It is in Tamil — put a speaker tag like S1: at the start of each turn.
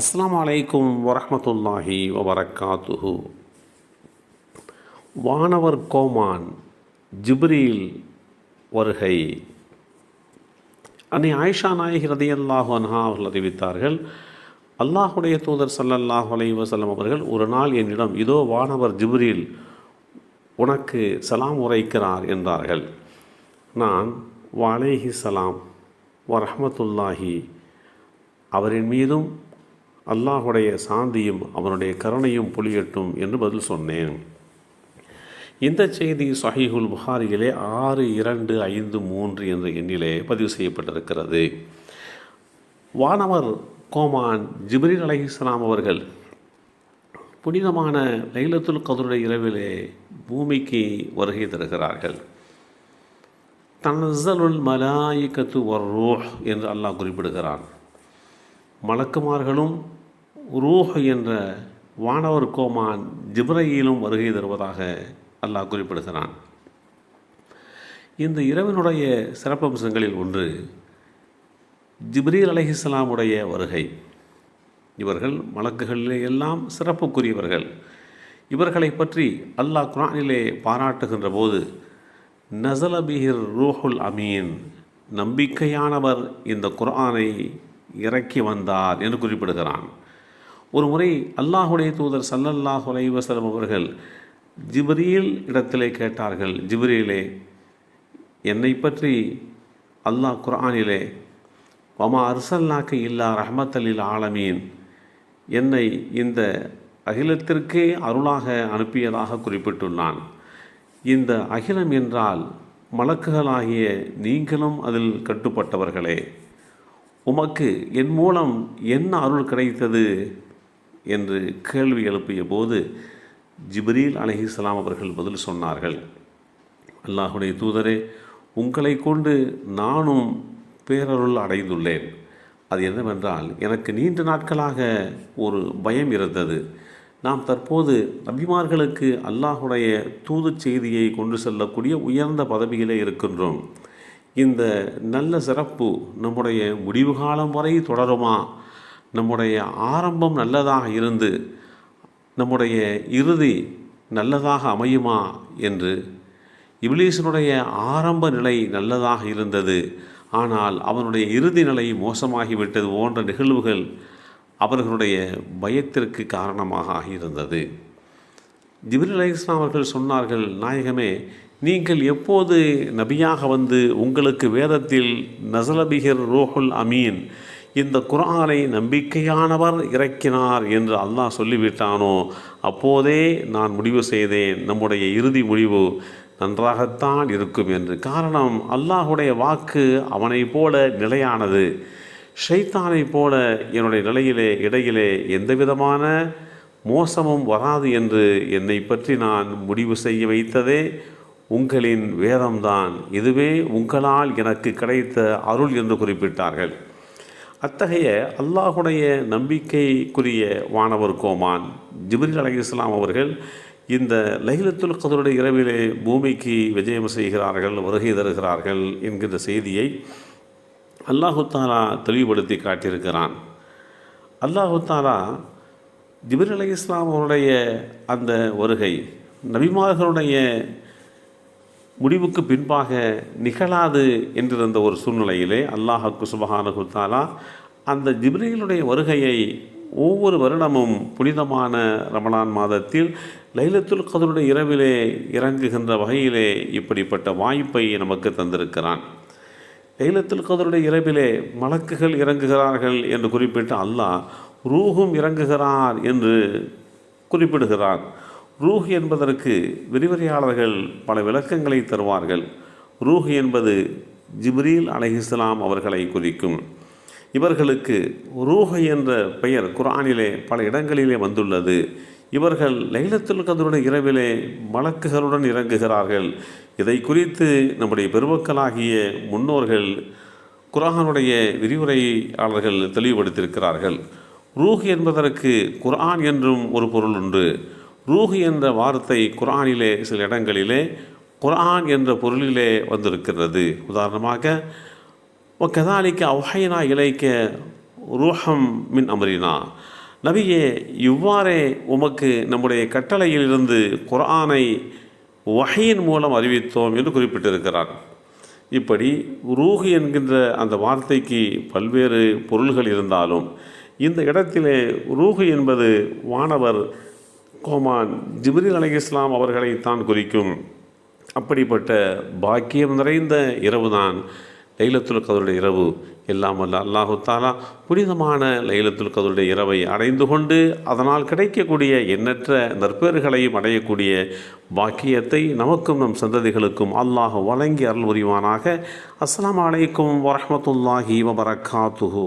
S1: அஸ்லாம் வலைக்கும் வரமத்துல்லாஹி வபரக்காத்துஹு. வானவர் கோமான் ஜிப்ரீல் வருகை. அன்னை ஆயிஷா நாயகி ரதியல்லாஹு அன்ஹா அவர்கள் அறிவித்தார்கள் அல்லாஹுடைய தூதர் சல்லல்லாஹு அலைஹி வஸல்லம் அவர்கள் ஒரு நாள் என்னிடம் இதோ வானவர் ஜிப்ரீல் உனக்கு சலாம் உரைக்கிறார் என்றார்கள். நான் வாலேஹி சலாம் வரஹ்மத்துல்லாஹி அவரின் மீதும் அல்லாஹுடைய சாந்தியும் அவனுடைய கருணையும் புலியட்டும் என்று பதில் சொன்னேன். இந்த செய்தி சஹீஹுல் புகாரியிலே ஆறு இரண்டு ஐந்து மூன்று என்ற எண்ணிலே பதிவு செய்யப்பட்டிருக்கிறது. வானவர் கோமான் ஜிப்ரீல் அலைஹிஸ்ஸலாம் அவர்கள் புனிதமான லைலத்துல் கதருடைய இரவிலே பூமிக்கு வருகை தருகிறார்கள். தனசலுல் மலாயிக்கத்து ஒரு ரோஹ் என்று அல்லாஹ் குறிப்பிடுகிறான். மலக்குமார்களும் ரூஹ் என்ற வானவர் கோமான் ஜிப்ரையிலும் வருகை தருவதாக அல்லாஹ் குறிப்பிடுகிறான். இந்த இரவினுடைய சிறப்பம்சங்களில் ஒன்று ஜிப்ரீல் அலஹிஸ்லாமுடைய வருகை. இவர்கள் மலக்குகளிலே எல்லாம் சிறப்புக்குரியவர்கள். இவர்களை பற்றி அல்லாஹ் குரானிலே பாராட்டுகின்ற போது நசலபிஹிர் ரூஹுல் அமீன் நம்பிக்கையானவர் இந்த குர்ஆனை இறக்கி வந்தார் என்று குறிப்பிடுகிறான். ஒரு முறை அல்லாஹுடைய தூதர் சல்லல்லாஹ் அலைஹி அவர்கள் ஜிப்ரீல் இடத்திலே கேட்டார்கள் ஜிப்ரீலே என்னை பற்றி அல்லாஹ் குர்ஆனிலே வமா அர்சல்லாக்கு இல்லா ரஹமத்தலில் ஆலமீன் என்னை இந்த அகிலத்திற்கே அருளாக அனுப்பியதாக குறிப்பிட்டுள்ளான். இந்த அகிலம் என்றால் மலக்குகளாகிய நீங்களும் அதில் கட்டுப்பட்டவர்களே. உமக்கு என் மூலம் என்ன அருள் கிடைத்தது? என்று கேள்வி எழுப்பிய போது ஜிப்ரீல் அலஹிஸ்லாம் அவர்கள் பதில் சொன்னார்கள். அல்லாஹுடைய தூதரே உங்களை கொண்டு நானும் பேரருள் அடைந்துள்ளேன். அது என்னவென்றால் எனக்கு நீண்ட நாட்களாக ஒரு பயம் இருந்தது. நாம் தற்போது நபிமார்களுக்கு அல்லாஹுடைய தூது செய்தியை கொண்டு செல்லக்கூடிய உயர்ந்த பதவியிலே இருக்கின்றோம். இந்த நல்ல சிறப்பு நம்முடைய முடிவு காலம் வரை தொடருமா? நம்முடைய ஆரம்பம் நல்லதாக இருந்து நம்முடைய இறுதி நல்லதாக அமையுமா என்று இபிலீசனுடைய ஆரம்ப நிலை நல்லதாக இருந்தது. ஆனால் அவனுடைய இறுதி நிலை மோசமாகிவிட்டது போன்ற நிகழ்வுகள் அவர்களுடைய பயத்திற்கு காரணமாக ஆகியிருந்தது ஜிபிர் அலி இஸ்லாம் அவர்கள் சொன்னார்கள் நாயகமே நீங்கள் எப்போது நபியாக வந்து உங்களுக்கு வேதத்தில் நசலபிகர் ரோஹுல் அமீன் இந்த குரானை நம்பிக்கையானவர் இறக்கினார் என்று அல்லாஹ் சொல்லிவிட்டானோ? அப்போதே நான் முடிவு செய்தேன். நம்முடைய இறுதி முடிவு நன்றாகத்தான் இருக்கும் என்று. காரணம் அல்லாஹுடைய வாக்கு அவனை போல நிலையானது. ஷைத்தானை போல என்னுடைய நிலையிலே இடையிலே எந்த விதமான மோசமும் வராது என்று என்னை பற்றி நான் முடிவு செய்ய வைத்ததே உங்களின் வேதம்தான். இதுவே உங்களால் எனக்கு கிடைத்த அருள் என்று குறிப்பிட்டார்கள். அத்தகைய அல்லாஹுடைய நம்பிக்கைக்குரிய வானவர் கோமான் ஜிப்ரில் அலி இஸ்லாம் அவர்கள் இந்த லைலத்துல் கதருடைய இரவிலே பூமிக்கு விஜயம் செய்கிறார்கள் வருகை தருகிறார்கள் என்கிற செய்தியை அல்லாஹு தாலா தெளிவுபடுத்தி காட்டியிருக்கிறான். அல்லாஹு தாலா ஜிபிர் அலி இஸ்லாம் அவருடைய அந்த வருகை நபிமார்களுடைய முடிவுக்கு பின்பாக நிகழாது என்றிருந்த ஒரு சூழ்நிலையிலே அல்லாஹக்கு சுபஹானு தாலா அந்த ஜிப்ரீலுடைய வருகையை ஒவ்வொரு வருடமும் புனிதமான ரமலான் மாதத்தில் லைலத்துல் கதருடைய இரவிலே இறங்குகின்ற வகையிலே இப்படிப்பட்ட வாய்ப்பை நமக்கு தந்திருக்கிறான். லைலத்துல் கதருடைய இரவிலே மலக்குகள் இறங்குகிறார்கள் என்று குறிப்பிட்டு அல்லாஹ் ரூஹும் இறங்குகிறார் என்று குறிப்பிடுகிறார் ரூஹ் என்பதற்கு விரிவுரையாளர்கள் பல விளக்கங்களை தருவார்கள். ரூஹ் என்பது ஜிப்ரீல் அலைஹிஸ்லாம் அவர்களை குறிக்கும். இவர்களுக்கு ரூஹ் என்ற பெயர் குரானிலே பல இடங்களிலே வந்துள்ளது. இவர்கள் லைலத்துல் கதருடைய இரவிலே மலக்குகளுடன் இறங்குகிறார்கள். இதை குறித்து நம்முடைய பெருமக்களாகிய முன்னோர்கள் குரானுடைய விரிவுரையாளர்கள் தெளிவுபடுத்தியிருக்கிறார்கள். ரூஹ் என்பதற்கு குரான் என்றும் ஒரு பொருள் உண்டு. ரூஹ் என்ற வார்த்தை குரானிலே சில இடங்களிலே குரான் என்ற பொருளிலே வந்திருக்கிறது. உதாரணமாக கதாலிக்க அவ்ஹைனா இலைக்க ரூஹம் மின் அமரினா. நபியே இவ்வாறே உமக்கு நம்முடைய கட்டளையிலிருந்து குரானை வகையின் மூலம் அறிவித்தோம் என்று குறிப்பிட்டிருக்கிறார். இப்படி ரூஹ் என்கின்ற அந்த வார்த்தைக்கு பல்வேறு பொருள்கள் இருந்தாலும் இந்த இடத்திலே ரூஹு என்பது வானவர் கோமான் ஜிப்ரீல் அலி இஸ்லாம் அவர்களைத்தான் குறிக்கும். அப்படிப்பட்ட பாக்கியம் நிறைந்த இரவுதான் லைலத்துல் கதருடைய இரவு. எல்லாம் வல்ல அல்லாஹு தாலா புனிதமான லைலத்துல் கதருடைய இரவை அடைந்து கொண்டு அதனால் கிடைக்கக்கூடிய எண்ணற்ற நற்பேறுகளையும் அடையக்கூடிய பாக்கியத்தை நமக்கும் நம் சந்ததிகளுக்கும் அல்லாஹ் வழங்கி அருள் புரிவானாக. அஸ்லாம் அலைக்கும் வரமத்துல்லாஹி வபரகாத்துஹு.